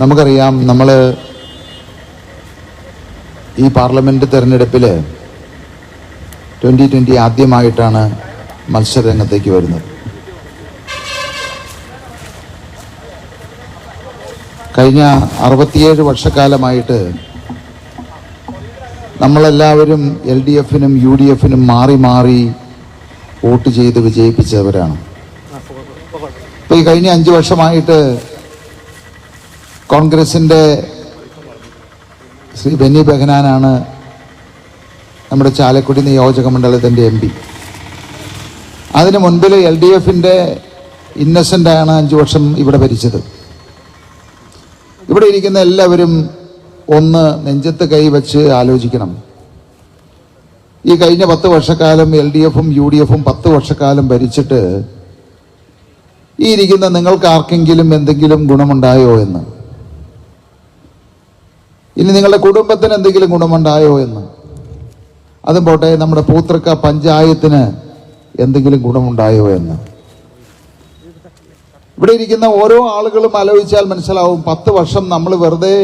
നമുക്കറിയാം നമ്മൾ ഈ പാർലമെന്റ് തെരഞ്ഞെടുപ്പിൽ ട്വന്റി ട്വന്റി ആദ്യമായിട്ടാണ് മത്സരരംഗത്തേക്ക് വരുന്നത്. കഴിഞ്ഞ അറുപത്തിയേഴ് വർഷക്കാലമായിട്ട് നമ്മളെല്ലാവരും എൽ ഡി എഫിനും യു ഡി എഫിനും മാറി മാറി വോട്ട് ചെയ്ത് വിജയിപ്പിച്ചവരാണ്. ഇപ്പം ഈ കഴിഞ്ഞ അഞ്ച് വർഷമായിട്ട് കോൺഗ്രസിന്റെ ശ്രീ ബെന്നി ബെഹനാനാണ് നമ്മുടെ ചാലക്കുടി നിയോജക മണ്ഡലത്തിന്റെ എം പി. അതിന് മുൻപിൽ എൽ ഡി എഫിന്റെ ഇന്നസെന്റാണ് അഞ്ചു വർഷം ഇവിടെ ഭരിച്ചത്. ഇവിടെ ഇരിക്കുന്ന എല്ലാവരും ഒന്ന് നെഞ്ചത്ത് കൈവച്ച് ആലോചിക്കണം. ഈ കഴിഞ്ഞ പത്ത് വർഷക്കാലം എൽ ഡി എഫും യു ഡി എഫും പത്ത് വർഷക്കാലം ഭരിച്ചിട്ട് ഈ ഇരിക്കുന്ന നിങ്ങൾക്ക് ആർക്കെങ്കിലും എന്തെങ്കിലും ഗുണമുണ്ടായോ എന്ന്. ഇനി നിങ്ങളുടെ കുടുംബത്തിന് എന്തെങ്കിലും ഗുണമുണ്ടായോ എന്ന്? അതും പോട്ടെ നമ്മുടെ പൂത്രക്ക പഞ്ചായത്തിന് എന്തെങ്കിലും ഗുണമുണ്ടായോ എന്ന്? ഇവിടെ ഇരിക്കുന്ന ഓരോ ആളുകളും ആലോചിച്ചാൽ മനസ്സിലാവും പത്ത് വർഷം നമ്മൾ വെറുതെ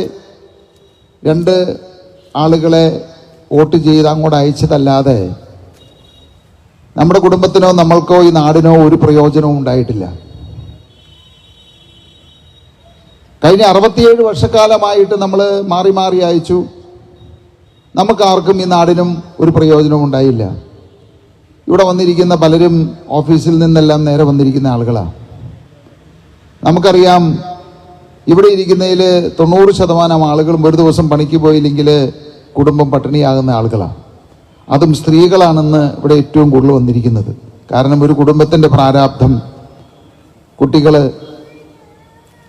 രണ്ട് ആളുകളെ വോട്ട് ചെയ്ത് അങ്ങോട്ട് അയച്ചതല്ലാതെ നമ്മുടെ കുടുംബത്തിനോ നമ്മൾക്കോ ഈ നാടിനോ ഒരു പ്രയോജനവും ഉണ്ടായിട്ടില്ല. കഴിഞ്ഞ അറുപത്തിയേഴ് വർഷക്കാലമായിട്ട് നമ്മൾ മാറി മാറി അയച്ചു. നമുക്കാർക്കും ഈ നാടിനും ഒരു പ്രയോജനവും ഉണ്ടായില്ല. ഇവിടെ വന്നിരിക്കുന്ന പലരും ഓഫീസിൽ നിന്നെല്ലാം നേരെ വന്നിരിക്കുന്ന ആളുകളാണ് നമുക്കറിയാം ഇവിടെ ഇരിക്കുന്നതിൽ തൊണ്ണൂറ് ശതമാനം ആളുകളും ഒരു ദിവസം പണിക്ക് പോയില്ലെങ്കിൽ കുടുംബം പട്ടിണിയാകുന്ന ആളുകളാണ് അതും സ്ത്രീകളാണെന്ന് ഇവിടെ ഏറ്റവും കൂടുതൽ വന്നിരിക്കുന്നത്. കാരണം ഒരു കുടുംബത്തിന്റെ പ്രാരാബ്ധം കുട്ടികൾ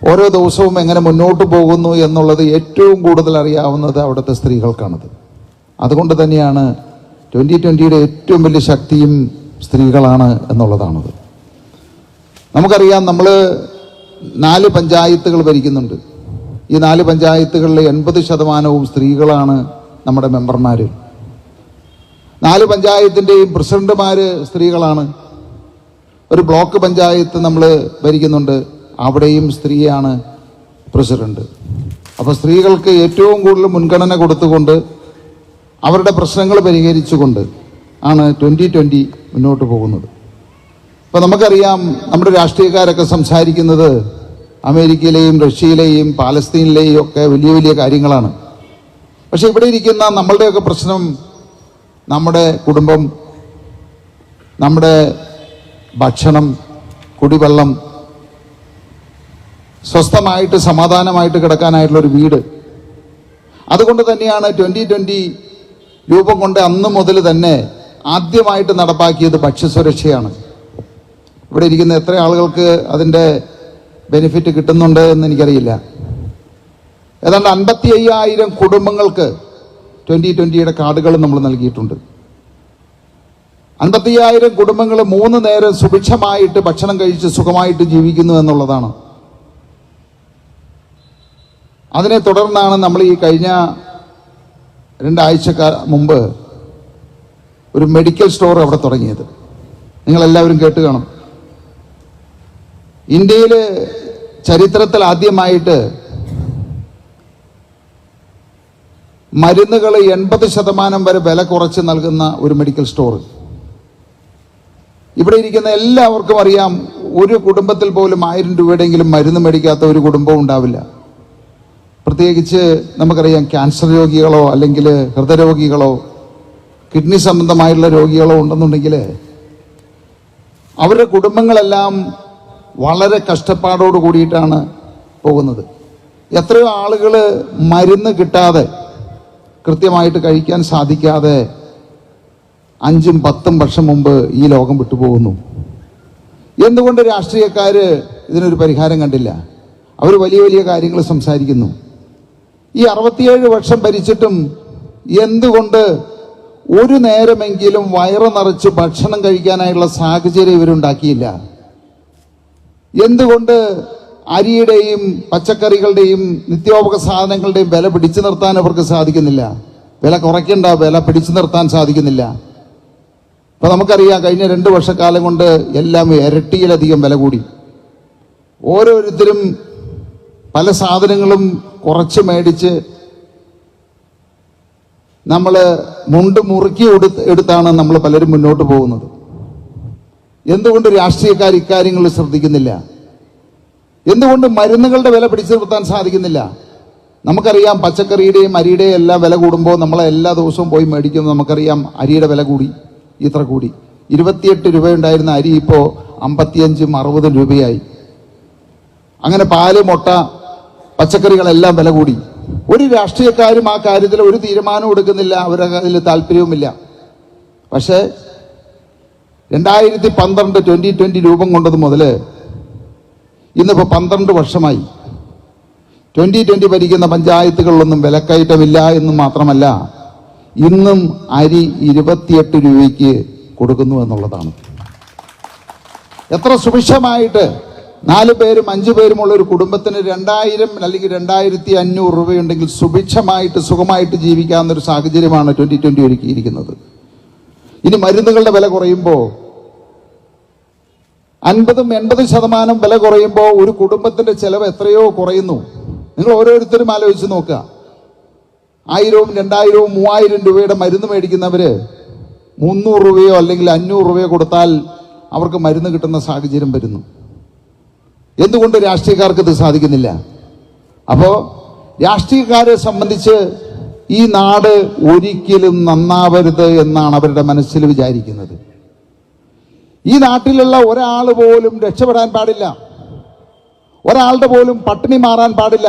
ഓരോ ദിവസവും എങ്ങനെ മുന്നോട്ട് പോകുന്നു എന്നുള്ളത് ഏറ്റവും കൂടുതൽ അറിയാവുന്നത് അവിടുത്തെ സ്ത്രീകൾക്കാണത്. അതുകൊണ്ട് തന്നെയാണ് ട്വന്റി ട്വന്റിയുടെ ഏറ്റവും വലിയ ശക്തിയും സ്ത്രീകളാണ് എന്നുള്ളതാണത്. നമുക്കറിയാം നമ്മൾ നാല് പഞ്ചായത്തുകൾ ഭരിക്കുന്നുണ്ട്. ഈ നാല് പഞ്ചായത്തുകളിലെ എൺപത് ശതമാനവും സ്ത്രീകളാണ് നമ്മുടെ മെമ്പർമാർ നാല് പഞ്ചായത്തിന്റെയും പ്രസിഡന്റുമാർ സ്ത്രീകളാണ്. ഒരു ബ്ലോക്ക് പഞ്ചായത്ത് നമ്മൾ ഭരിക്കുന്നുണ്ട്. അവിടെയും സ്ത്രീയാണ് പ്രസിഡന്റ്. അപ്പോൾ സ്ത്രീകൾക്ക് ഏറ്റവും കൂടുതൽ മുൻഗണന കൊടുത്തുകൊണ്ട് അവരുടെ പ്രശ്നങ്ങൾ പരിഹരിച്ചുകൊണ്ട് ആണ് ട്വന്റി ട്വന്റി മുന്നോട്ട് പോകുന്നത്. അപ്പോൾ നമുക്കറിയാം നമ്മുടെ രാഷ്ട്രീയക്കാരൊക്കെ സംസാരിക്കുന്നത് അമേരിക്കയിലെയും റഷ്യയിലെയും പാലസ്തീനിലെയും ഒക്കെ വലിയ വലിയ കാര്യങ്ങളാണ്. പക്ഷേ ഇവിടെ ഇരിക്കുന്ന നമ്മളുടെയൊക്കെ പ്രശ്നം നമ്മുടെ കുടുംബം നമ്മുടെ ഭക്ഷണം കുടിവെള്ളം സ്വസ്ഥമായിട്ട് സമാധാനമായിട്ട് കിടക്കാനായിട്ടുള്ള ഒരു വീട്. അതുകൊണ്ട് തന്നെയാണ് ട്വന്റി ട്വന്റി രൂപം കൊണ്ട് അന്ന് മുതൽ തന്നെ ആദ്യമായിട്ട് നടപ്പാക്കിയത് ഭക്ഷ്യസുരക്ഷയാണ്. ഇവിടെ ഇരിക്കുന്ന എത്ര ആളുകൾക്ക് അതിന്റെ ബെനിഫിറ്റ് കിട്ടുന്നുണ്ട് എന്ന് എനിക്കറിയില്ല. ഏതാണ്ട് അൻപത്തി അയ്യായിരം കുടുംബങ്ങൾക്ക് ട്വന്റി ട്വന്റിയുടെ കാർഡുകൾ നമ്മൾ നൽകിയിട്ടുണ്ട്. അൻപത്തി അയ്യായിരം കുടുംബങ്ങൾ മൂന്ന് നേരം സുഭിക്ഷമായിട്ട് ഭക്ഷണം കഴിച്ച് സുഖമായിട്ട് ജീവിക്കുന്നു എന്നുള്ളതാണ്. അതിനെ തുടർന്നാണ് നമ്മൾ ഈ കഴിഞ്ഞ രണ്ടാഴ്ച മുമ്പ് ഒരു മെഡിക്കൽ സ്റ്റോർ അവിടെ തുടങ്ങിയത്. നിങ്ങളെല്ലാവരും കേട്ട് കാണും. ഇന്ത്യയിൽ ചരിത്രത്തിൽ ആദ്യമായിട്ട് മരുന്നുകൾ എൺപത് ശതമാനം വരെ വില കുറച്ച് നൽകുന്ന ഒരു മെഡിക്കൽ സ്റ്റോർ. ഇവിടെ ഇരിക്കുന്ന എല്ലാവർക്കും അറിയാം ഒരു കുടുംബത്തിൽ പോലും ആയിരം രൂപയുടെയെങ്കിലും മരുന്ന് മേടിക്കാത്ത ഒരു കുടുംബവും ഉണ്ടാവില്ല. പ്രത്യേകിച്ച് നമുക്കറിയാം ക്യാൻസർ രോഗികളോ അല്ലെങ്കിൽ ഹൃദയരോഗികളോ കിഡ്നി സംബന്ധമായുള്ള രോഗികളോ ഉണ്ടെന്നുണ്ടെങ്കിൽ അവരുടെ കുടുംബങ്ങളെല്ലാം വളരെ കഷ്ടപ്പാടോട് കൂടിയിട്ടാണ് പോകുന്നത്. എത്രയോ ആളുകൾ മരുന്ന് കിട്ടാതെ കൃത്യമായിട്ട് കഴിക്കാൻ സാധിക്കാതെ അഞ്ചും പത്തും വർഷം മുമ്പ് ഈ ലോകം വിട്ടുപോകുന്നു. എന്തുകൊണ്ട് രാഷ്ട്രീയക്കാർ ഇതിനൊരു പരിഹാരം കണ്ടില്ല? അവർ വലിയ വലിയ കാര്യങ്ങൾ സംസാരിക്കുന്നു. ഈ അറുപത്തിയേഴ് വർഷം ഭരിച്ചിട്ടും എന്തുകൊണ്ട് ഒരു നേരമെങ്കിലും വയറ് നിറച്ച് ഭക്ഷണം കഴിക്കാനായുള്ള സാഹചര്യം ഇവരുണ്ടാക്കിയില്ല? എന്തുകൊണ്ട് അരിയുടെയും പച്ചക്കറികളുടെയും നിത്യോപക സാധനങ്ങളുടെയും വില പിടിച്ചു നിർത്താൻ അവർക്ക് സാധിക്കുന്നില്ല? വില കുറയ്ക്കേണ്ട വില പിടിച്ചു നിർത്താൻ സാധിക്കുന്നില്ല. ഇപ്പം നമുക്കറിയാം കഴിഞ്ഞ രണ്ട് വർഷക്കാലം കൊണ്ട് എല്ലാം ഇരട്ടിയിലധികം വില കൂടി. ഓരോരുത്തരും പല സാധനങ്ങളും കുറച്ച് മേടിച്ച് നമ്മൾ മുണ്ട് മുറുക്കി എടുത്ത് എടുത്താണ് നമ്മൾ പലരും മുന്നോട്ട് പോകുന്നത്. എന്തുകൊണ്ട് രാഷ്ട്രീയക്കാർ ഇക്കാര്യങ്ങൾ ശ്രദ്ധിക്കുന്നില്ല? എന്തുകൊണ്ട് മരുന്നുകളുടെ വില പിടിച്ചു നിർത്താൻ സാധിക്കുന്നില്ല? നമുക്കറിയാം പച്ചക്കറിയുടെയും അരിയുടെയും എല്ലാം വില കൂടുമ്പോൾ നമ്മളെ എല്ലാ ദിവസവും പോയി മേടിക്കുന്നത് നമുക്കറിയാം അരിയുടെ വില കൂടി ഇത്ര കൂടി. ഇരുപത്തിയെട്ട് രൂപയുണ്ടായിരുന്ന അരി ഇപ്പോൾ അമ്പത്തിയഞ്ചും അറുപതും രൂപയായി. അങ്ങനെ പാൽ മുട്ട പച്ചക്കറികളെല്ലാം വില കൂടി. ഒരു രാഷ്ട്രീയക്കാരും ആ കാര്യത്തിൽ ഒരു തീരുമാനവും എടുക്കുന്നില്ല. അവരുടെ അതിൽ താല്പര്യവുമില്ല. പക്ഷേ രണ്ടായിരത്തി പന്ത്രണ്ട് ട്വന്റി ട്വന്റി രൂപം കൊണ്ടത് മുതൽ ഇന്നിപ്പോൾ പന്ത്രണ്ട് വർഷമായി. ട്വന്റി ട്വന്റി ഭരിക്കുന്ന പഞ്ചായത്തുകളിലൊന്നും വിലക്കയറ്റമില്ല എന്ന് മാത്രമല്ല ഇന്നും അരി ഇരുപത്തിയെട്ട് രൂപയ്ക്ക് കൊടുക്കുന്നു എന്നുള്ളതാണ്. എത്ര സുഭിക്ഷമായിട്ട് നാല് പേരും അഞ്ചു പേരുമുള്ള ഒരു കുടുംബത്തിന് രണ്ടായിരം അല്ലെങ്കിൽ രണ്ടായിരത്തി അഞ്ഞൂറ് രൂപയുണ്ടെങ്കിൽ സുഭിക്ഷമായിട്ട് സുഖമായിട്ട് ജീവിക്കാവുന്ന ഒരു സാഹചര്യമാണ് ട്വന്റി ട്വന്റി ഒരുക്കിയിരിക്കുന്നത്. ഇനി മരുന്നുകളുടെ വില കുറയുമ്പോൾ അൻപതും എൺപതും ശതമാനം വില കുറയുമ്പോൾ ഒരു കുടുംബത്തിന്റെ ചെലവ് എത്രയോ കുറയുന്നു. നിങ്ങൾ ഓരോരുത്തരും ആലോചിച്ച് നോക്കുക. ആയിരവും രണ്ടായിരവും മൂവായിരം രൂപയുടെ മരുന്ന് മേടിക്കുന്നവര് മുന്നൂറ് രൂപയോ അല്ലെങ്കിൽ അഞ്ഞൂറ് രൂപയോ കൊടുത്താൽ അവർക്ക് മരുന്ന് കിട്ടുന്ന സാഹചര്യം വരുന്നു. എന്തുകൊണ്ട് രാഷ്ട്രീയക്കാർക്ക് ഇത് സാധിക്കുന്നില്ല? അപ്പോൾ രാഷ്ട്രീയക്കാരെ സംബന്ധിച്ച് ഈ നാട് ഒരിക്കലും നന്നാവരുത് എന്നാണ് അവരുടെ മനസ്സിൽ വിചാരിക്കുന്നത്. ഈ നാട്ടിലുള്ള ഒരാൾ പോലും രക്ഷപ്പെടാൻ പാടില്ല. ഒരാളുടെ പോലും പട്ടിണി മാറാൻ പാടില്ല.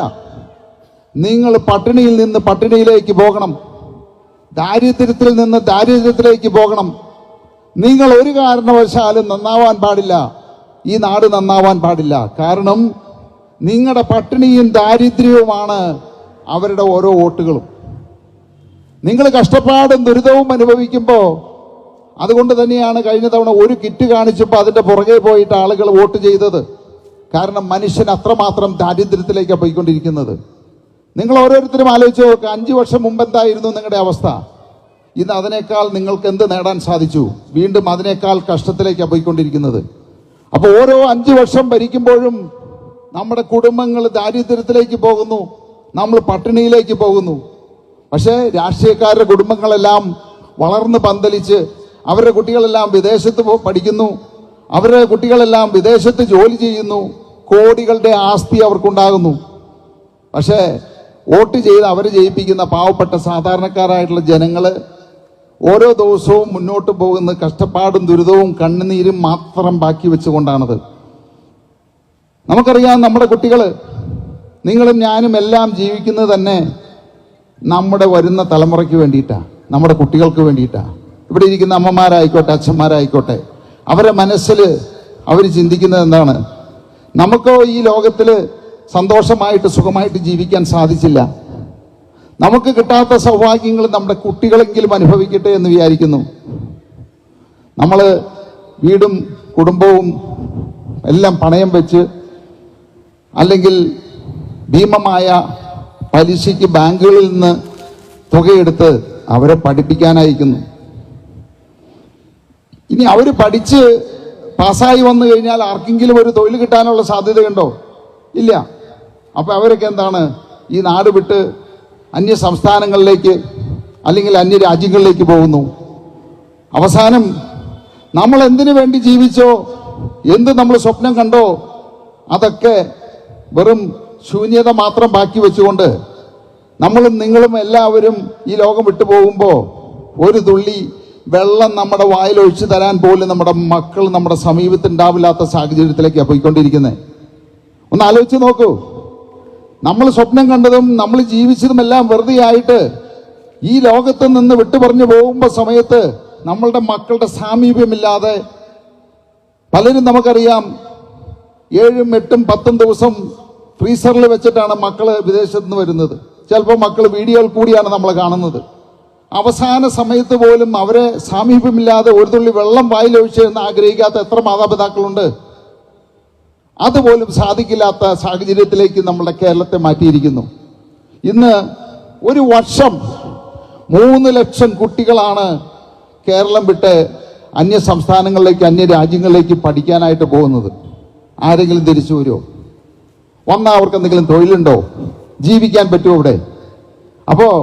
നിങ്ങൾ പട്ടിണിയിൽ നിന്ന് പട്ടിണിയിലേക്ക് പോകണം. ദാരിദ്ര്യത്തിൽ നിന്ന് ദാരിദ്ര്യത്തിലേക്ക് പോകണം. നിങ്ങൾ ഒരു കാരണവശാലും നന്നാവാൻ പാടില്ല. ഈ നാട് നന്നാവാൻ പാടില്ല. കാരണം നിങ്ങളുടെ പട്ടിണിയും ദാരിദ്ര്യവുമാണ് അവരുടെ ഓരോ വോട്ടുകളും. നിങ്ങൾ കഷ്ടപ്പാടും ദുരിതവും അനുഭവിക്കുമ്പോൾ അതുകൊണ്ട് തന്നെയാണ് കഴിഞ്ഞ തവണ ഒരു കിറ്റ് കാണിച്ചപ്പോൾ അതിന്റെ പുറകെ പോയിട്ട് ആളുകൾ വോട്ട് ചെയ്തത്. കാരണം മനുഷ്യൻ അത്രമാത്രം ദാരിദ്ര്യത്തിലേക്കാണ് പോയിക്കൊണ്ടിരിക്കുന്നത്. നിങ്ങൾ ഓരോരുത്തരും ആലോചിച്ച് നോക്കുക അഞ്ച് വർഷം മുമ്പ് എന്തായിരുന്നു നിങ്ങളുടെ അവസ്ഥ? ഇന്ന് അതിനേക്കാൾ നിങ്ങൾക്ക് എന്ത് നേടാൻ സാധിച്ചു? വീണ്ടും അതിനേക്കാൾ കഷ്ടത്തിലേക്കാണ് പോയിക്കൊണ്ടിരിക്കുന്നത്. അപ്പോൾ ഓരോ അഞ്ച് വർഷം ഭരിക്കുമ്പോഴും നമ്മുടെ കുടുംബങ്ങൾ ദാരിദ്ര്യത്തിലേക്ക് പോകുന്നു നമ്മൾ പട്ടിണിയിലേക്ക് പോകുന്നു. പക്ഷേ രാഷ്ട്രീയക്കാരുടെ കുടുംബങ്ങളെല്ലാം വളർന്ന് പന്തലിച്ച് അവരുടെ കുട്ടികളെല്ലാം വിദേശത്ത് പഠിക്കുന്നു. അവരുടെ കുട്ടികളെല്ലാം വിദേശത്ത് ജോലി ചെയ്യുന്നു. കോടികളുടെ ആസ്തി അവർക്കുണ്ടാകുന്നു. പക്ഷേ വോട്ട് ചെയ്ത് അവർ ജയിപ്പിക്കുന്ന പാവപ്പെട്ട സാധാരണക്കാരായിട്ടുള്ള ജനങ്ങൾ ഓരോ ദിവസവും മുന്നോട്ട് പോകുന്ന കഷ്ടപ്പാടും ദുരിതവും കണ്ണുനീരും മാത്രം ബാക്കി വെച്ചുകൊണ്ടാണത്. നമുക്കറിയാം നമ്മുടെ കുട്ടികൾ നിങ്ങളും ഞാനും എല്ലാം ജീവിക്കുന്നത് തന്നെ നമ്മുടെ വരുന്ന തലമുറയ്ക്ക് വേണ്ടിയിട്ടാണ് നമ്മുടെ കുട്ടികൾക്ക് വേണ്ടിയിട്ടാണ് ഇവിടെ ഇരിക്കുന്ന അമ്മമാരായിക്കോട്ടെ അച്ഛന്മാരായിക്കോട്ടെ അവരെ മനസ്സിൽ അവർ ചിന്തിക്കുന്നത് എന്താണ്? നമുക്കോ ഈ ലോകത്തിൽ സന്തോഷമായിട്ട് സുഖമായിട്ട് ജീവിക്കാൻ സാധിച്ചില്ല. നമുക്ക് കിട്ടാത്ത സൗഭാഗ്യങ്ങൾ നമ്മുടെ കുട്ടികളെങ്കിലും അനുഭവിക്കട്ടെ എന്ന് വിചാരിക്കുന്നു. നമ്മൾ വീടും കുടുംബവും എല്ലാം പണയം വെച്ച് അല്ലെങ്കിൽ ഭീമമായ പലിശയ്ക്ക് ബാങ്കുകളിൽ നിന്ന് തുകയെടുത്ത് അവരെ പഠിപ്പിക്കാനയക്കുന്നു ഇനി അവർ പഠിച്ച് പാസ്സായി വന്നു കഴിഞ്ഞാൽ ആർക്കെങ്കിലും ഒരു തൊഴിൽ കിട്ടാനുള്ള സാധ്യതയുണ്ടോ? ഇല്ല. അപ്പം അവരൊക്കെ എന്താണ്? ഈ നാട് വിട്ട് അന്യ സംസ്ഥാനങ്ങളിലേക്ക് അല്ലെങ്കിൽ അന്യ രാജ്യങ്ങളിലേക്ക് പോകുന്നു. അവസാനം നമ്മൾ എന്തിനു വേണ്ടി ജീവിച്ചോ എന്ത് നമ്മൾ സ്വപ്നം കണ്ടോ അതൊക്കെ വെറും ശൂന്യത മാത്രം ബാക്കി വെച്ചുകൊണ്ട് നമ്മളും നിങ്ങളും എല്ലാവരും ഈ ലോകം വിട്ടു പോകുമ്പോൾ ഒരു തുള്ളി വെള്ളം നമ്മുടെ വായിൽ ഒഴിച്ചു തരാൻ പോലും നമ്മുടെ മക്കൾ നമ്മുടെ സമീപത്തുണ്ടാവില്ലാത്ത സാഹചര്യത്തിലേക്കാണ് പോയിക്കൊണ്ടിരിക്കുന്നത് ഒന്ന് ആലോചിച്ച് നോക്കൂ. നമ്മൾ സ്വപ്നം കണ്ടതും നമ്മൾ ജീവിച്ചതും എല്ലാം വെറുതെ ആയിട്ട് ഈ ലോകത്ത് നിന്ന് വിട്ടുപറഞ്ഞു പോകുമ്പോൾ സമയത്ത് നമ്മളുടെ മക്കളുടെ സാമീപ്യമില്ലാതെ പലരും നമുക്കറിയാം ഏഴും എട്ടും പത്തും ദിവസം ഫ്രീസറിൽ വെച്ചിട്ടാണ് മക്കൾ വിദേശത്ത് നിന്ന് വരുന്നത്. ചിലപ്പോൾ മക്കൾ വീഡിയോയിൽ കൂടിയാണ് നമ്മൾ കാണുന്നത്. അവസാന സമയത്ത് പോലും അവരെ സാമീപ്യമില്ലാതെ ഒരു തുള്ളി വെള്ളം വായിലൊഴിച്ച് എന്ന് ആഗ്രഹിക്കാത്ത എത്ര മാതാപിതാക്കളുണ്ട്. അതുപോലും സാധിക്കില്ലാത്ത സാഹചര്യത്തിലേക്ക് നമ്മുടെ കേരളത്തെ മാറ്റിയിരിക്കുന്നു. ഇന്ന് ഒരു വർഷം മൂന്ന് ലക്ഷം കുട്ടികളാണ് കേരളം വിട്ട് അന്യ സംസ്ഥാനങ്ങളിലേക്ക് അന്യ രാജ്യങ്ങളിലേക്ക് പഠിക്കാനായിട്ട് പോകുന്നത്. ആരെങ്കിലും തിരിച്ചു വരുമോ? വന്നാൽ അവർക്ക് എന്തെങ്കിലും തൊഴിലുണ്ടോ? ജീവിക്കാൻ പറ്റുമോ അവിടെ? അപ്പോൾ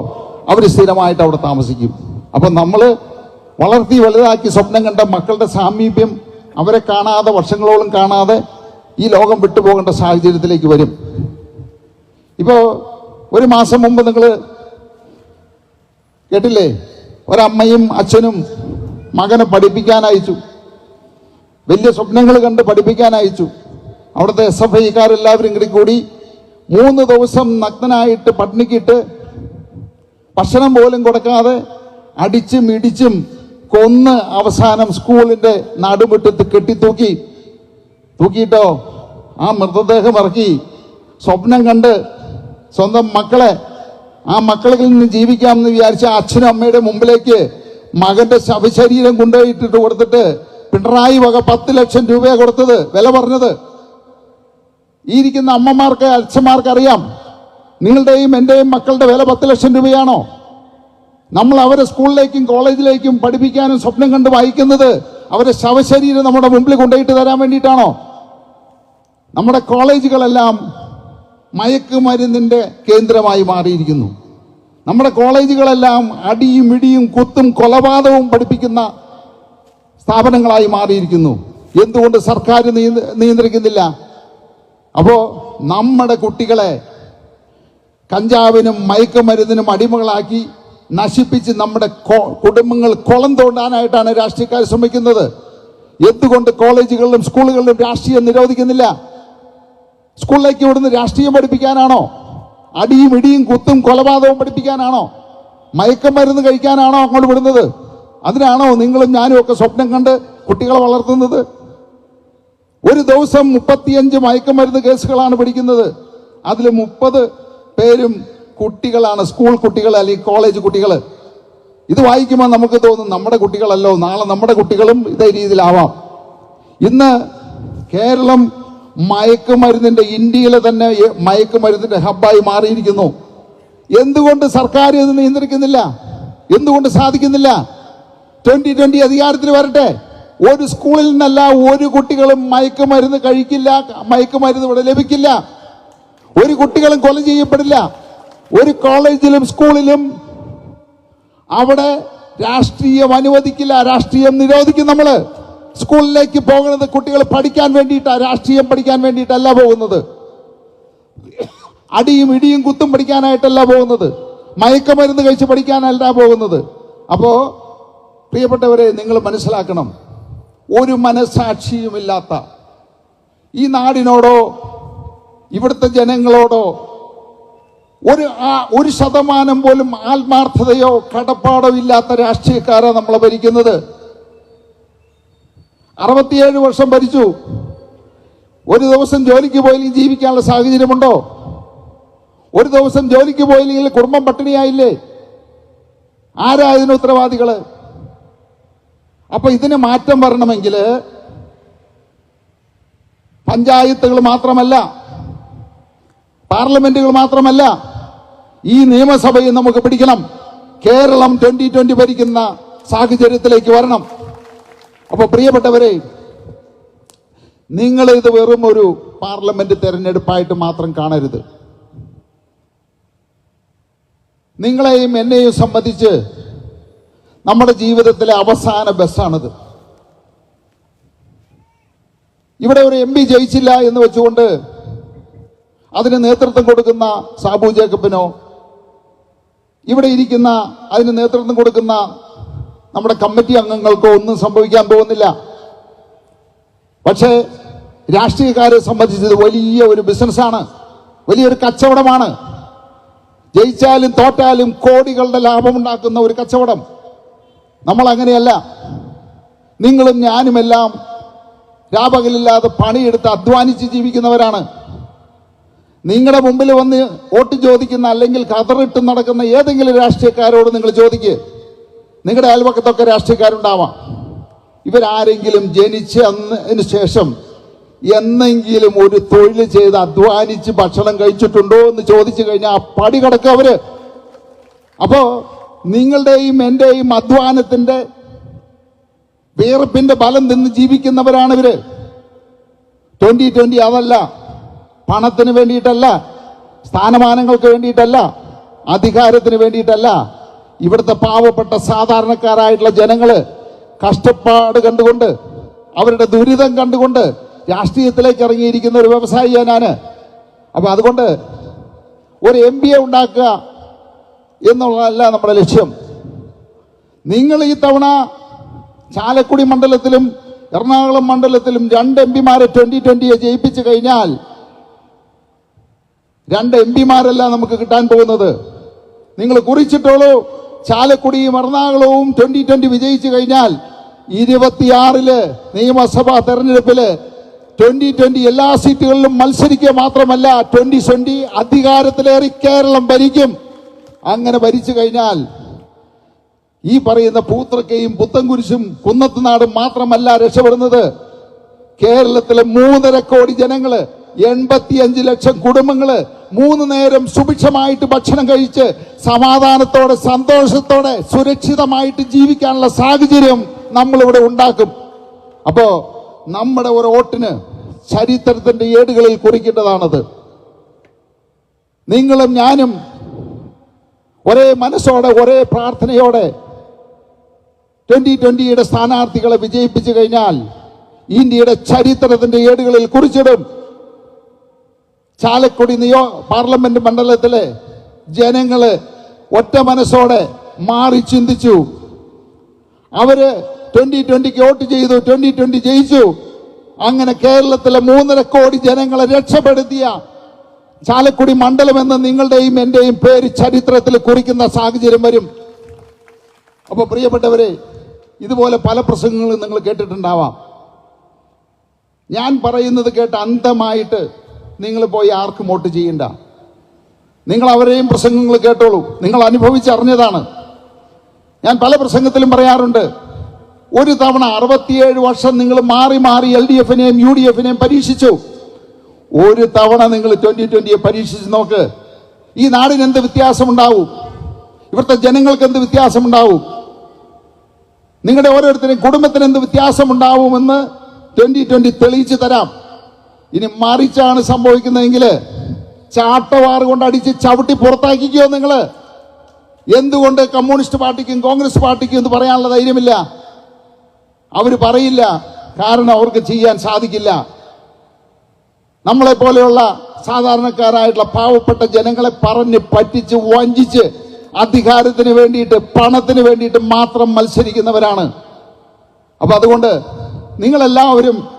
അവർ സ്ഥിരമായിട്ട് അവിടെ താമസിക്കും. അപ്പോൾ നമ്മൾ വളർത്തി വലുതാക്കി സ്വപ്നം കണ്ട മക്കളുടെ സാമീപ്യം അവരെ കാണാതെ വർഷങ്ങളോളം കാണാതെ ഈ ലോകം വിട്ടുപോകേണ്ട സാഹചര്യത്തിലേക്ക് വരും. ഇപ്പോൾ ഒരു മാസം മുമ്പ് നിങ്ങൾ കേട്ടില്ലേ? ഒരമ്മയും അച്ഛനും മകനെ പഠിപ്പിക്കാൻ അയച്ചു വലിയ സ്വപ്നങ്ങൾ കണ്ട് പഠിപ്പിക്കാൻ അയച്ചു അവിടുത്തെ എസ് എഫ് ഐക്കാരെല്ലാവരും കൂടി കൂടി മൂന്ന് ദിവസം നഗ്നനായിട്ട് പട്ടിണിക്കിട്ട് ഭക്ഷണം പോലും കൊടുക്കാതെ അടിച്ചും ഇടിച്ചും കൊന്ന് അവസാനം സ്കൂളിന്റെ നടുമുറ്റത്ത് കെട്ടിത്തൂക്കി തൂക്കിയിട്ടോ? ആ മൃതദേഹം ഇറക്കി സ്വപ്നം കണ്ട് സ്വന്തം മക്കളെ ആ മക്കളിൽ നിന്ന് ജീവിക്കാമെന്ന് വിചാരിച്ച അച്ഛനും അമ്മയുടെ മുമ്പിലേക്ക് മകന്റെ ശവശരീരം കൊണ്ടുപോയിട്ടിട്ട് കൊടുത്തിട്ട് പിണറായി വക പത്ത് ലക്ഷം രൂപയാണ് കൊടുത്തത്. വില പറഞ്ഞത്. ഈ ഇരിക്കുന്ന അമ്മമാർക്ക് അച്ഛന്മാർക്ക് അറിയാം. നിങ്ങളുടെയും എന്റെയും മക്കളുടെ വില പത്ത് ലക്ഷം രൂപയാണോ? നമ്മൾ അവരെ സ്കൂളിലേക്കും കോളേജിലേക്കും പഠിപ്പിക്കാനും സ്വപ്നം കണ്ട് വായിക്കുന്നത് അവരെ ശവശരീരം നമ്മുടെ മുമ്പിൽ കൊണ്ടുപോയിട്ട് തരാൻ വേണ്ടിയിട്ടാണോ? നമ്മുടെ കോളേജുകളെല്ലാം മയക്കുമരുന്നിന്റെ കേന്ദ്രമായി മാറിയിരിക്കുന്നു. നമ്മുടെ കോളേജുകളെല്ലാം അടിയും ഇടിയും കുത്തും കൊലപാതകവും പഠിപ്പിക്കുന്ന സ്ഥാപനങ്ങളായി മാറിയിരിക്കുന്നു. എന്തുകൊണ്ട് സർക്കാർ നിയന്ത്രിക്കുന്നില്ല? അപ്പോൾ നമ്മുടെ കുട്ടികളെ കഞ്ചാവിനും മയക്കുമരുന്നിനും അടിമകളാക്കി നശിപ്പിച്ച് നമ്മുടെ കുടുംബങ്ങൾ കുളം തോണ്ടാനായിട്ടാണ് രാഷ്ട്രീയക്കാർ ശ്രമിക്കുന്നത്. എന്തുകൊണ്ട് കോളേജുകളിലും സ്കൂളുകളിലും രാഷ്ട്രീയം നിരോധിക്കുന്നില്ല? സ്കൂളിലേക്ക് വിടുന്ന രാഷ്ട്രീയം പഠിപ്പിക്കാനാണോ? അടിയും ഇടിയും കുത്തും കൊലപാതകവും പഠിപ്പിക്കാനാണോ? മയക്കമരുന്ന് കഴിക്കാനാണോ അങ്ങോട്ട് വിടുന്നത്? അതിനാണോ നിങ്ങളും ഞാനും ഒക്കെ സ്വപ്നം കണ്ട് കുട്ടികളെ വളർത്തുന്നത്? ഒരു ദിവസം മുപ്പത്തിയഞ്ച് മയക്കമരുന്ന് കേസുകളാണ് പിടിക്കുന്നത്. അതിൽ മുപ്പത് പേരും കുട്ടികളാണ് സ്കൂൾ കുട്ടികൾ അല്ലെങ്കിൽ കോളേജ് കുട്ടികൾ. ഇത് വായിക്കുമ്പോൾ നമുക്ക് തോന്നും നമ്മുടെ കുട്ടികളല്ലോ നാളെ നമ്മുടെ കുട്ടികളും ഇതേ രീതിയിലാവാം. ഇന്ന് കേരളം മയക്കുമരുന്നിന്റെ ഇന്ത്യയിലെ തന്നെ മയക്കുമരുന്നിന്റെ ഹബ്ബായി മാറിയിരിക്കുന്നു. എന്തുകൊണ്ട് സർക്കാർ ഇത് നിയന്ത്രിക്കുന്നില്ല? എന്തുകൊണ്ട് സാധിക്കുന്നില്ല? ട്വന്റി ട്വന്റി അധികാരത്തിൽ വരട്ടെ. ഒരു സ്കൂളിൽ നിന്നല്ല ഒരു കുട്ടികളും മയക്കുമരുന്ന് കഴിക്കില്ല മയക്കുമരുന്ന് ഇവിടെ ലഭിക്കില്ല. ഒരു കുട്ടികളും കൊല ചെയ്യപ്പെടില്ല. ഒരു കോളേജിലും സ്കൂളിലും അവിടെ രാഷ്ട്രീയം അനുവദിക്കില്ല രാഷ്ട്രീയം നിരോധിക്കും നമ്മൾ സ്കൂളിലേക്ക് പോകുന്നത് കുട്ടികൾ പഠിക്കാൻ വേണ്ടിയിട്ടാ രാഷ്ട്രീയം പഠിക്കാൻ വേണ്ടിയിട്ടല്ല പോകുന്നത്. അടിയും ഇടിയും കുത്തും പഠിക്കാനായിട്ടല്ല പോകുന്നത്. മയക്കമരുന്ന് കഴിച്ച് പഠിക്കാനല്ല പോകുന്നത്. അപ്പോൾ പ്രിയപ്പെട്ടവരെ നിങ്ങൾ മനസ്സിലാക്കണം ഒരു മനസാക്ഷിയുമില്ലാത്ത ഈ നാടിനോടോ ഇവിടുത്തെ ജനങ്ങളോടോ ഒരു ആ- ഒരു ശതമാനം പോലും ആത്മാർത്ഥതയോ കടപ്പാടോ ഇല്ലാത്ത രാഷ്ട്രീയക്കാരാണ് നമ്മളെ ഭരിക്കുന്നത്. അറുപത്തിയേഴ് വർഷം ഭരിച്ചു. ഒരു ദിവസം ജോലിക്ക് പോയില്ലെങ്കിൽ ജീവിക്കാനുള്ള സാഹചര്യമുണ്ടോ? ഒരു ദിവസം ജോലിക്ക് പോയില്ലെങ്കിൽ കുടുംബം പട്ടിണിയായില്ലേ? ആരാ ഇതിന് ഉത്തരവാദികൾ അപ്പൊ ഇതിന് മാറ്റം വരണമെങ്കിൽ പഞ്ചായത്തുകൾ മാത്രമല്ല പാർലമെന്റുകൾ മാത്രമല്ല ഈ നിയമസഭയെ നമുക്ക് പിടിക്കണം. കേരളം ട്വന്റി ട്വന്റി ഭരിക്കുന്ന സാഹചര്യത്തിലേക്ക് വരണം. അപ്പോൾ പ്രിയപ്പെട്ടവരെ നിങ്ങൾ ഇത് വെറും ഒരു പാർലമെന്റ് തെരഞ്ഞെടുപ്പായിട്ട് മാത്രം കാണരുത്. നിങ്ങളെയും എന്നെയും സംബന്ധിച്ച് നമ്മുടെ ജീവിതത്തിലെ അവസാന ബസ്സാണിത്. ഇവിടെ ഒരു എം പി ജയിച്ചില്ല എന്ന് വെച്ചുകൊണ്ട് അതിന് നേതൃത്വം കൊടുക്കുന്ന സാബു ജേക്കബിനോ ഇവിടെ ഇരിക്കുന്ന അതിന് നേതൃത്വം കൊടുക്കുന്ന നമ്മുടെ കമ്മിറ്റി അംഗങ്ങൾക്കോ ഒന്നും സംഭവിക്കാൻ പോകുന്നില്ല. പക്ഷേ രാഷ്ട്രീയക്കാരെ സംബന്ധിച്ച് ഇത് വലിയ ഒരു ബിസിനസ്സാണ്. വലിയൊരു കച്ചവടമാണ്. ജയിച്ചാലും തോറ്റാലും കോടികളുടെ ലാഭമുണ്ടാക്കുന്ന ഒരു കച്ചവടം. നമ്മൾ അങ്ങനെയല്ല നിങ്ങളും ഞാനുമെല്ലാം രാപകലില്ലാതെ പണിയെടുത്ത് അധ്വാനിച്ച് ജീവിക്കുന്നവരാണ്. നിങ്ങളുടെ മുമ്പിൽ വന്ന് വോട്ട് ചോദിക്കുന്ന അല്ലെങ്കിൽ കതറിട്ട് നടക്കുന്ന ഏതെങ്കിലും രാഷ്ട്രീയക്കാരോട് നിങ്ങൾ ചോദിക്കുക നിങ്ങളുടെ അയൽവക്കത്തൊക്കെ രാഷ്ട്രീയക്കാരുണ്ടാവാം. ഇവരാരെങ്കിലും ജനിച്ച് അന്നതിന് ശേഷം എന്നെങ്കിലും ഒരു തൊഴിൽ ചെയ്ത് അധ്വാനിച്ച് ഭക്ഷണം കഴിച്ചിട്ടുണ്ടോ എന്ന് ചോദിച്ചു കഴിഞ്ഞാൽ പടി കിടക്കുക അവർ. അപ്പോ നിങ്ങളുടെയും എന്റെയും അധ്വാനത്തിന്റെ വിയർപ്പിന്റെ ബലം നിന്ന് ജീവിക്കുന്നവരാണ് ഇവർ ട്വന്റി ട്വന്റി അതല്ല. പണത്തിന് വേണ്ടിയിട്ടല്ല സ്ഥാനമാനങ്ങൾക്ക് വേണ്ടിയിട്ടല്ല അധികാരത്തിന് വേണ്ടിയിട്ടല്ല. ഇവിടുത്തെ പാവപ്പെട്ട സാധാരണക്കാരായിട്ടുള്ള ജനങ്ങൾ കഷ്ടപ്പാട് കണ്ടുകൊണ്ട് അവരുടെ ദുരിതം കണ്ടുകൊണ്ട് രാഷ്ട്രീയത്തിലേക്ക് ഇറങ്ങിയിരിക്കുന്ന ഒരു വ്യവസായിയാണ് ഞാൻ. അപ്പോൾ അതുകൊണ്ട് ഒരു എം ബി എ ഉണ്ടാക്കുക എന്നുള്ളതല്ല നമ്മുടെ ലക്ഷ്യം. നിങ്ങൾ ഈ തവണ ചാലക്കുടി മണ്ഡലത്തിലും എറണാകുളം മണ്ഡലത്തിലും രണ്ട് എം പിമാരെ ട്വന്റി ട്വന്റിയെ ജയിപ്പിച്ചു കഴിഞ്ഞാൽ രണ്ട് എം പിമാരല്ല നമുക്ക് കിട്ടാൻ പോകുന്നത്. നിങ്ങൾ കുറിച്ചിട്ടോളൂ. ചാലക്കുടിയും എറണാകുളവും ട്വന്റി ട്വന്റി വിജയിച്ചു കഴിഞ്ഞാൽ ഇരുപത്തിയാറിൽ നിയമസഭാ തെരഞ്ഞെടുപ്പിൽ ട്വന്റി ട്വന്റി എല്ലാ സീറ്റുകളിലും മത്സരിക്കുക മാത്രമല്ല ട്വന്റി ട്വന്റി അധികാരത്തിലേറി കേരളം ഭരിക്കും. അങ്ങനെ ഭരിച്ചു കഴിഞ്ഞാൽ ഈ പറയുന്ന പൂത്രക്കയും പുത്തൻകുരിശും കുന്നത്തുനാടും മാത്രമല്ല രക്ഷപ്പെടുന്നത്. കേരളത്തിലെ മൂന്നര കോടി ജനങ്ങൾ എൺപത്തിയഞ്ച് ലക്ഷം കുടുംബങ്ങൾ മൂന്ന് നേരം സുഭിക്ഷമായിട്ട് ഭക്ഷണം കഴിച്ച് സമാധാനത്തോടെ സന്തോഷത്തോടെ സുരക്ഷിതമായിട്ട് ജീവിക്കാനുള്ള സാഹചര്യം നമ്മളിവിടെ ഉണ്ടാക്കും. അപ്പോ നമ്മുടെ ഒരു വോട്ടിന് ചരിത്രത്തിന്റെ ഏടുകളിൽ കുറിക്കേണ്ടതാണത്. നിങ്ങളും ഞാനും ഒരേ മനസ്സോടെ ഒരേ പ്രാർത്ഥനയോടെ ട്വന്റി ട്വന്റിയുടെ സ്ഥാനാർത്ഥികളെ വിജയിപ്പിച്ചു കഴിഞ്ഞാൽ ഇന്ത്യയുടെ ചരിത്രത്തിന്റെ ഏടുകളിൽ കുറിച്ചിടും. ചാലക്കുടി നിയോ പാർലമെന്റ് മണ്ഡലത്തിലെ ജനങ്ങൾ ഒറ്റ മനസ്സോടെ മാറി ചിന്തിച്ചു. അവർ ട്വന്റി ട്വന്റിക്ക് വോട്ട് ചെയ്തു ട്വന്റി ട്വന്റി ജയിച്ചു. അങ്ങനെ കേരളത്തിലെ മൂന്നര കോടി ജനങ്ങളെ രക്ഷപ്പെടുത്തിയ ചാലക്കുടി മണ്ഡലം എന്ന നിങ്ങളുടെയും എന്റെയും പേര് ചരിത്രത്തിൽ കുറിക്കുന്ന സാഹചര്യം വരും. അപ്പോൾ പ്രിയപ്പെട്ടവരെ ഇതുപോലെ പല പ്രസംഗങ്ങളും നിങ്ങൾ കേട്ടിട്ടുണ്ടാവാം. ഞാൻ പറയുന്നത് കേട്ട് അന്ധമായിട്ട് നിങ്ങൾ പോയി ആർക്കും വോട്ട് ചെയ്യണ്ട. നിങ്ങൾ അവരെയും പ്രസംഗങ്ങൾ കേട്ടോളൂ. നിങ്ങൾ അനുഭവിച്ചറിഞ്ഞതാണ് ഞാൻ പല പ്രസംഗത്തിലും പറയാറുണ്ട് ഒരു തവണ അറുപത്തിയേഴ് വർഷം നിങ്ങൾ മാറി മാറി എൽ ഡി എഫിനെയും യു ഡി എഫിനെയും പരീക്ഷിച്ചു. ഒരു തവണ നിങ്ങൾ ട്വന്റി ട്വന്റിയെ പരീക്ഷിച്ച് നോക്ക്. ഈ നാടിന് എന്ത് വ്യത്യാസമുണ്ടാവും? ഇവിടുത്തെ ജനങ്ങൾക്ക് എന്ത് വ്യത്യാസമുണ്ടാവും? നിങ്ങളുടെ ഓരോരുത്തരും കുടുംബത്തിന് എന്ത് വ്യത്യാസമുണ്ടാവുമെന്ന് ട്വന്റി ട്വന്റി തെളിയിച്ചു തരാം. ഇനി മറിച്ചാണ് സംഭവിക്കുന്നതെങ്കിൽ ചാട്ടവാറ് കൊണ്ട് അടിച്ച് ചവിട്ടി പുറത്താക്കിക്കോ നിങ്ങൾ എന്തുകൊണ്ട് കമ്മ്യൂണിസ്റ്റ് പാർട്ടിക്കും കോൺഗ്രസ് പാർട്ടിക്കും എന്ന് പറയാനുള്ള ധൈര്യമില്ല? അവർ പറയില്ല. കാരണം അവർക്ക് ചെയ്യാൻ സാധിക്കില്ല. നമ്മളെ പോലെയുള്ള സാധാരണക്കാരായിട്ടുള്ള പാവപ്പെട്ട ജനങ്ങളെ പറഞ്ഞ് പറ്റിച്ച് വഞ്ചിച്ച് അധികാരത്തിന് വേണ്ടിയിട്ട് പണത്തിന് വേണ്ടിയിട്ട് മാത്രം മത്സരിക്കുന്നവരാണ്. അപ്പൊ അതുകൊണ്ട് നിങ്ങളെല്ലാവരും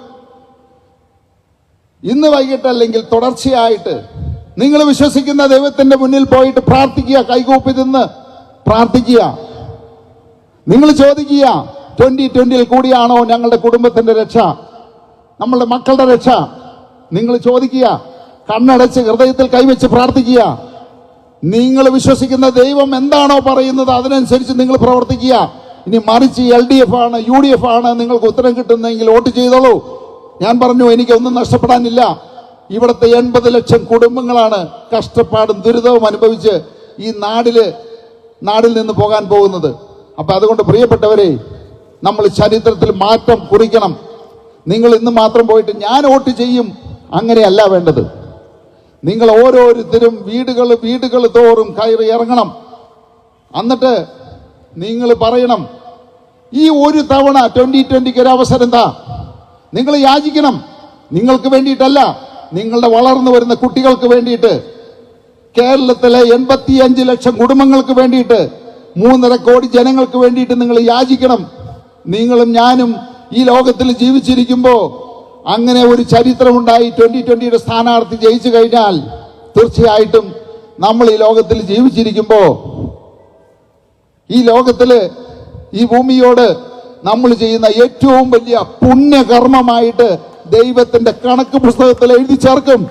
ഇന്ന് വൈകിട്ടല്ലെങ്കിൽ തുടർച്ചയായിട്ട് നിങ്ങൾ വിശ്വസിക്കുന്ന ദൈവത്തിന്റെ മുന്നിൽ പോയിട്ട് പ്രാർത്ഥിക്കുക കൈകൂപ്പി നിന്ന് പ്രാർത്ഥിക്കുക. നിങ്ങൾ ചോദിക്കുക ട്വന്റി ട്വന്റിയിൽ കൂടിയാണോ ഞങ്ങളുടെ കുടുംബത്തിന്റെ രക്ഷ? നമ്മളുടെ മക്കളുടെ രക്ഷ? നിങ്ങൾ ചോദിക്കുക കണ്ണടച്ച് ഹൃദയത്തിൽ കൈവച്ച് പ്രാർത്ഥിക്കുക. നിങ്ങൾ വിശ്വസിക്കുന്ന ദൈവം എന്താണോ പറയുന്നത് അതിനനുസരിച്ച് നിങ്ങൾ പ്രവർത്തിക്കുക. ഇനി മറിച്ച് എൽ ഡി എഫ് ആണ് യു ഡി എഫ് ആണ് നിങ്ങൾക്ക് ഉത്തരം കിട്ടുന്നെങ്കിൽ വോട്ട് ചെയ്തോളൂ. ഞാൻ പറഞ്ഞു എനിക്കൊന്നും നഷ്ടപ്പെടാനില്ല. ഇവിടുത്തെ എൺപത് ലക്ഷം കുടുംബങ്ങളാണ് കഷ്ടപ്പാടും ദുരിതവും അനുഭവിച്ച് ഈ നാടിൽ നാടിൽ നിന്ന് പോകാൻ പോകുന്നത്. അപ്പൊ അതുകൊണ്ട് പ്രിയപ്പെട്ടവരെ നമ്മൾ ചരിത്രത്തിൽ മാറ്റം കുറിക്കണം. നിങ്ങൾ ഇന്ന് മാത്രം പോയിട്ട് ഞാൻ വോട്ട് ചെയ്യും അങ്ങനെയല്ല വേണ്ടത്. നിങ്ങൾ ഓരോരുത്തരും വീടുകൾ വീടുകൾ തോറും കയറി ഇറങ്ങണം. എന്നിട്ട് നിങ്ങൾ പറയണം ഈ ഒരു തവണ ട്വന്റി ട്വന്റിക്ക് ഒരു അവസരം എന്താ? നിങ്ങൾ യാചിക്കണം. നിങ്ങൾക്ക് വേണ്ടിയിട്ടല്ല നിങ്ങളുടെ വളർന്നു വരുന്ന കുട്ടികൾക്ക് വേണ്ടിയിട്ട്. കേരളത്തിലെ എൺപത്തിയഞ്ച് ലക്ഷം കുടുംബങ്ങൾക്ക് വേണ്ടിയിട്ട് മൂന്നര കോടി ജനങ്ങൾക്ക് വേണ്ടിയിട്ട് നിങ്ങൾ യാചിക്കണം. നിങ്ങളും ഞാനും ഈ ലോകത്തിൽ ജീവിച്ചിരിക്കുമ്പോൾ അങ്ങനെ ഒരു ചരിത്രമുണ്ടായി ട്വന്റി ട്വന്റിയുടെ സ്ഥാനാർത്ഥി ജയിച്ചു കഴിഞ്ഞാൽ തീർച്ചയായിട്ടും നമ്മൾ ഈ ലോകത്തിൽ ജീവിച്ചിരിക്കുമ്പോൾ ഈ ലോകത്തിൽ ഈ ഭൂമിയോട് നമ്മൾ ചെയ്യുന്ന ഏറ്റവും വലിയ പുണ്യകർമ്മമായിട്ട് ദൈവത്തിന്റെ കണക്ക് പുസ്തകത്തിൽ എഴുതി ചേർക്കും.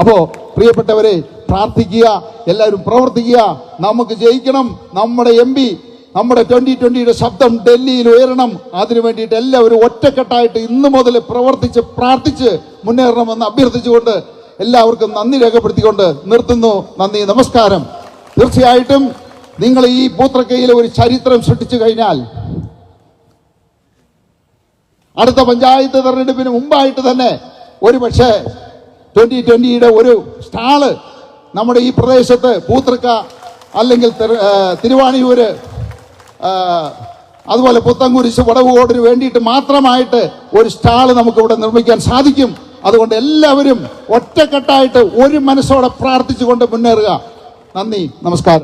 അപ്പോ പ്രിയപ്പെട്ടവരെ പ്രാർത്ഥിക്കുക എല്ലാവരും പ്രവർത്തിക്കുക. നമുക്ക് ജയിക്കണം. നമ്മുടെ എം പി നമ്മുടെ ട്വന്റി ട്വന്റിയുടെ ശബ്ദം ഡൽഹിയിൽ ഉയരണം. അതിനു വേണ്ടിയിട്ട് എല്ലാവരും ഒറ്റക്കെട്ടായിട്ട് ഇന്നു മുതൽ പ്രവർത്തിച്ച് പ്രാർത്ഥിച്ച് മുന്നേറണമെന്ന് അഭ്യർത്ഥിച്ചുകൊണ്ട് എല്ലാവർക്കും നന്ദി രേഖപ്പെടുത്തിക്കൊണ്ട് നിർത്തുന്നു. നന്ദി നമസ്കാരം. തീർച്ചയായിട്ടും നിങ്ങൾ ഈ പൂത്രക്കയിലെ ഒരു ചരിത്രം സൃഷ്ടിച്ചു കഴിഞ്ഞാൽ അടുത്ത പഞ്ചായത്ത് തെരഞ്ഞെടുപ്പിന് മുമ്പായിട്ട് തന്നെ ഒരു പക്ഷേ ട്വന്റി ട്വന്റിയുടെ ഒരു സ്റ്റാൾ നമ്മുടെ ഈ പ്രദേശത്ത് പൂത്തൃക്ക അല്ലെങ്കിൽ തിരു- തിരുവാണിയൂര് അതുപോലെ പുത്തൻകുരിശ് വടവുകോടിന് വേണ്ടിയിട്ട് മാത്രമായിട്ട് ഒരു സ്റ്റാൾ നമുക്ക് ഇവിടെ നിർമ്മിക്കാൻ സാധിക്കും. അതുകൊണ്ട് എല്ലാവരും ഒറ്റക്കെട്ടായിട്ട് ഒരു മനസ്സോടെ പ്രാർത്ഥിച്ചുകൊണ്ട് മുന്നേറുക. നന്ദി നമസ്കാരം.